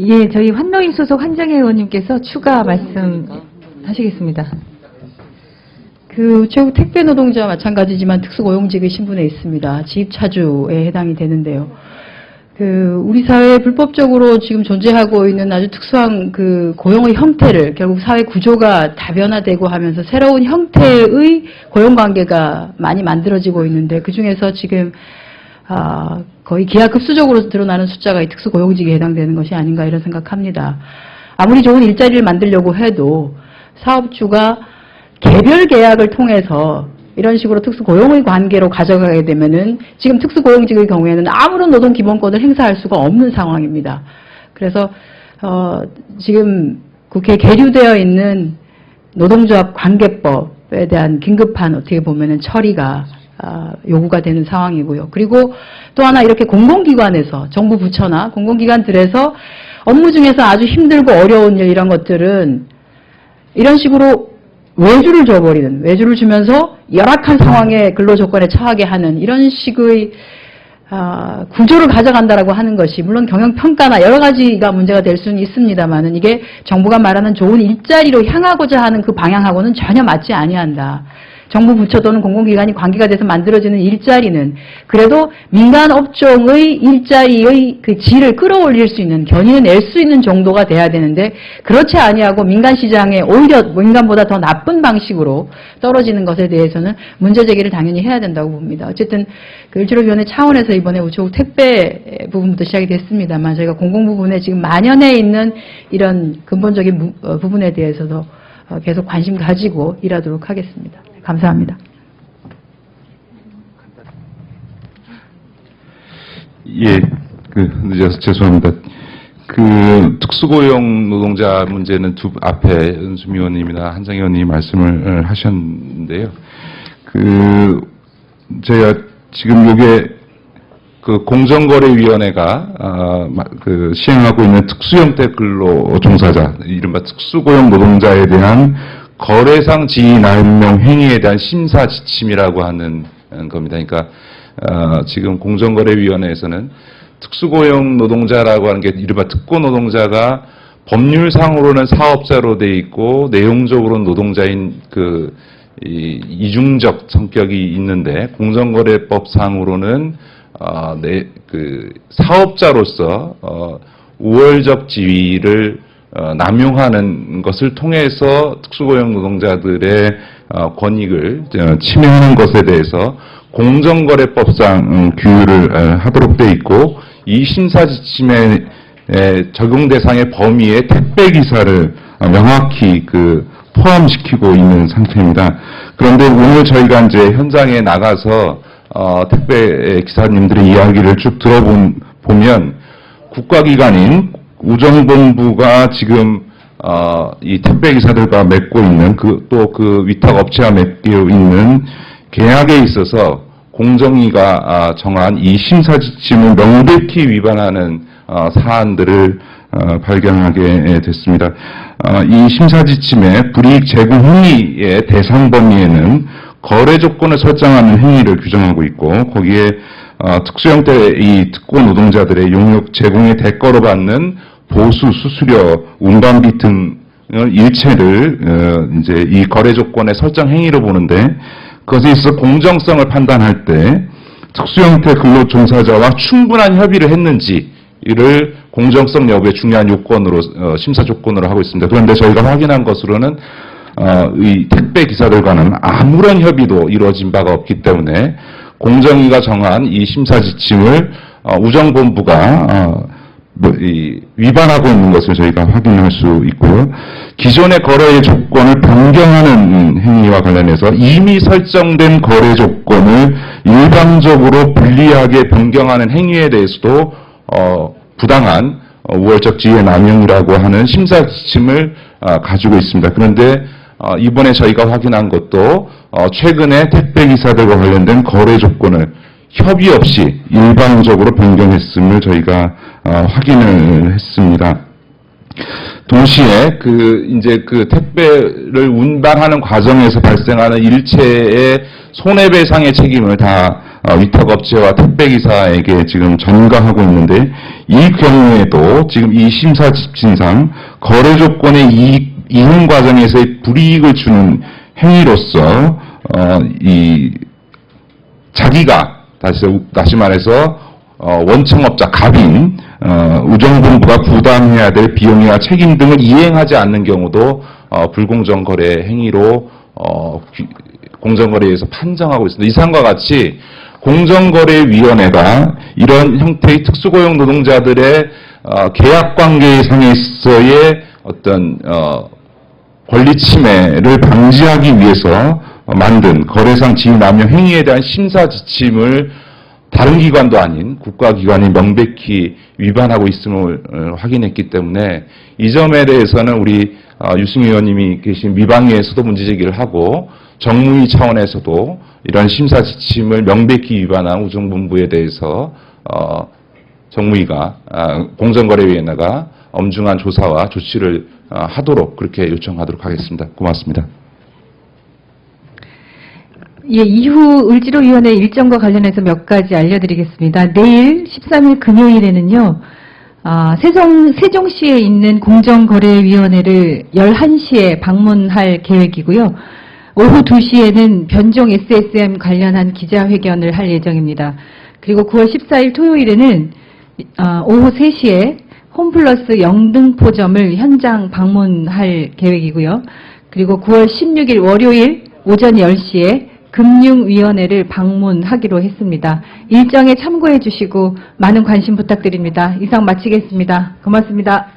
예, 저희 환노인 소속 한정혜 의원님께서 추가 말씀하시겠습니다. 그 우체국 택배 노동자와 마찬가지지만 특수고용직의 신분에 있습니다. 지입차주에 해당이 되는데요. 그 우리 사회에 불법적으로 지금 존재하고 있는 아주 특수한 그 고용의 형태를 결국 사회 구조가 다변화되고 하면서 새로운 형태의 고용 관계가 많이 만들어지고 있는데 그 중에서 지금 아, 거의 기하급수적으로 드러나는 숫자가 이 특수고용직에 해당되는 것이 아닌가 이런 생각합니다. 아무리 좋은 일자리를 만들려고 해도 사업주가 개별 계약을 통해서 이런 식으로 특수고용의 관계로 가져가게 되면은 지금 특수고용직의 경우에는 아무런 노동 기본권을 행사할 수가 없는 상황입니다. 그래서 어, 지금 국회에 계류되어 있는 노동조합 관계법에 대한 긴급한 어떻게 보면은 처리가 아, 요구가 되는 상황이고요. 그리고 또 하나 이렇게 공공기관에서 정부 부처나 공공기관들에서 업무 중에서 아주 힘들고 어려운 일 이런 것들은 이런 식으로 외주를 줘버리는 외주를 주면서 열악한 상황의 근로 조건에 처하게 하는 이런 식의 아, 구조를 가져간다라고 하는 것이 물론 경영 평가나 여러 가지가 문제가 될 수는 있습니다만은 이게 정부가 말하는 좋은 일자리로 향하고자 하는 그 방향하고는 전혀 맞지 아니한다. 정부 부처 또는 공공기관이 관계가 돼서 만들어지는 일자리는 그래도 민간 업종의 일자리의 그 질을 끌어올릴 수 있는 견인을 낼 수 있는 정도가 돼야 되는데 그렇지 아니하고 민간 시장에 오히려 민간보다 더 나쁜 방식으로 떨어지는 것에 대해서는 문제 제기를 당연히 해야 된다고 봅니다. 어쨌든 그 일주일위원회 차원에서 이번에 우체국 택배 부분부터 시작이 됐습니다만 저희가 공공 부분에 지금 만연해 있는 이런 근본적인 무- 어, 부분에 대해서도 어, 계속 관심 가지고 일하도록 하겠습니다. 감사합니다. 예, 그 늦어서 죄송합니다. 그 특수고용 노동자 문제는 두 앞에 은수미 의원님이나 한장 의원님이 말씀을 어, 하셨는데요. 그 제가 지금 요게 그 공정거래위원회가 아, 마- 그 시행하고 있는 특수형태 근로 종사자, 이른바 특수고용 노동자에 대한 거래상 지위 남용 행위에 대한 심사 지침이라고 하는 어, 겁니다. 그러니까 어, 지금 공정거래위원회에서는 특수고용 노동자라고 하는 게 이른바 특고 노동자가 법률상으로는 사업자로 돼 있고 내용적으로는 노동자인 그 이, 이중적 성격이 있는데 공정거래법상으로는 어, 내, 그 사업자로서 어, 우월적 지위를 어, 남용하는 것을 통해서 특수고용 노동자들의 어, 권익을 어, 침해하는 것에 대해서 공정거래법상 음, 규율을 어, 하도록 돼 있고 이 심사 지침에 에, 적용 대상의 범위에 택배 기사를 어, 명확히 그 포함시키고 있는 상태입니다. 그런데 오늘 저희가 이제 현장에 나가서 어, 택배 기사님들의 이야기를 쭉 들어본 보면 국가기관인 우정본부가 지금 어, 이 택배 기사들과 맺고 있는 그또그 위탁 업체와 맺고 있는 계약에 있어서 공정위가 아, 정한 이 심사 지침을 명백히 위반하는 어, 사안들을 어, 발견하게 됐습니다. 어, 이 심사 지침의 불이익 제공 행위의 대상 범위에는 거래 조건을 설정하는 행위를 규정하고 있고 거기에 어, 특수형태 이 특고 노동자들의 용역 제공의 대가로 받는 보수, 수수료, 운반비 등을 일체를 어, 이제 이 거래 조건의 설정 행위로 보는데 그것에 있어서 공정성을 판단할 때 특수 형태 근로 종사자와 충분한 협의를 했는지를 공정성 여부의 중요한 요건으로 어, 심사 조건으로 하고 있습니다. 그런데 저희가 확인한 것으로는 어, 이 택배 기사들과는 아무런 협의도 이루어진 바가 없기 때문에 공정위가 정한 이 심사 지침을 어, 우정본부가 위반하고 있는 것을 저희가 확인할 수 있고요. 기존의 거래의 조건을 변경하는 음, 행위와 관련해서 이미 설정된 거래 조건을 일방적으로 불리하게 변경하는 행위에 대해서도 어, 부당한 어, 우월적 지위의 남용이라고 하는 심사 지침을 아, 가지고 있습니다. 그런데 어, 이번에 저희가 확인한 것도 어, 최근에 택배 기사들과 관련된 거래 조건을 협의 없이 일방적으로 변경했음을 저희가 어, 확인을 했습니다. 동시에 그 이제 그 택배를 운반하는 과정에서 발생하는 일체의 손해배상의 책임을 다 어, 위탁업체와 택배기사에게 지금 전가하고 있는데 이 경우에도 지금 이 심사 집진상 거래 조건의 이익, 이행 과정에서의 불이익을 주는 행위로서 어, 이 자기가 다시 다시 말해서 어, 원청업자 갑인 어, 우정본부가 부담해야 될 비용이나 책임 등을 이행하지 않는 경우도 어, 불공정 거래 행위로 어, 귀- 공정거래에서 판정하고 있습니다. 이상과 같이 공정거래위원회가 이런 형태의 특수고용 노동자들의 어, 계약관계상에서의 어떤 어, 권리 침해를 방지하기 위해서 만든 거래상 지위 남용 행위에 대한 심사 지침을 다른 기관도 아닌 국가기관이 명백히 위반하고 있음을 어, 확인했기 때문에 이 점에 대해서는 우리 어, 유승민 의원님이 계신 미방위에서도 문제제기를 하고 정무위 차원에서도 이런 심사 지침을 명백히 위반한 우정본부에 대해서 어, 정무위가 아, 공정거래위원회가 엄중한 조사와 조치를 아, 하도록 그렇게 요청하도록 하겠습니다. 고맙습니다. 예, 이후 을지로위원회 일정과 관련해서 몇 가지 알려드리겠습니다. 내일 13일 금요일에는요, 아, 세종, 세종시에 있는 공정거래위원회를 11시에 방문할 계획이고요. 오후 2시에는 변종 SSM 관련한 기자회견을 할 예정입니다. 그리고 9월 14일 토요일에는 아, 오후 3시에 홈플러스 영등포점을 현장 방문할 계획이고요. 그리고 9월 16일 월요일 오전 10시에 금융위원회를 방문하기로 했습니다. 일정에 참고해 주시고 많은 관심 부탁드립니다. 이상 마치겠습니다. 고맙습니다.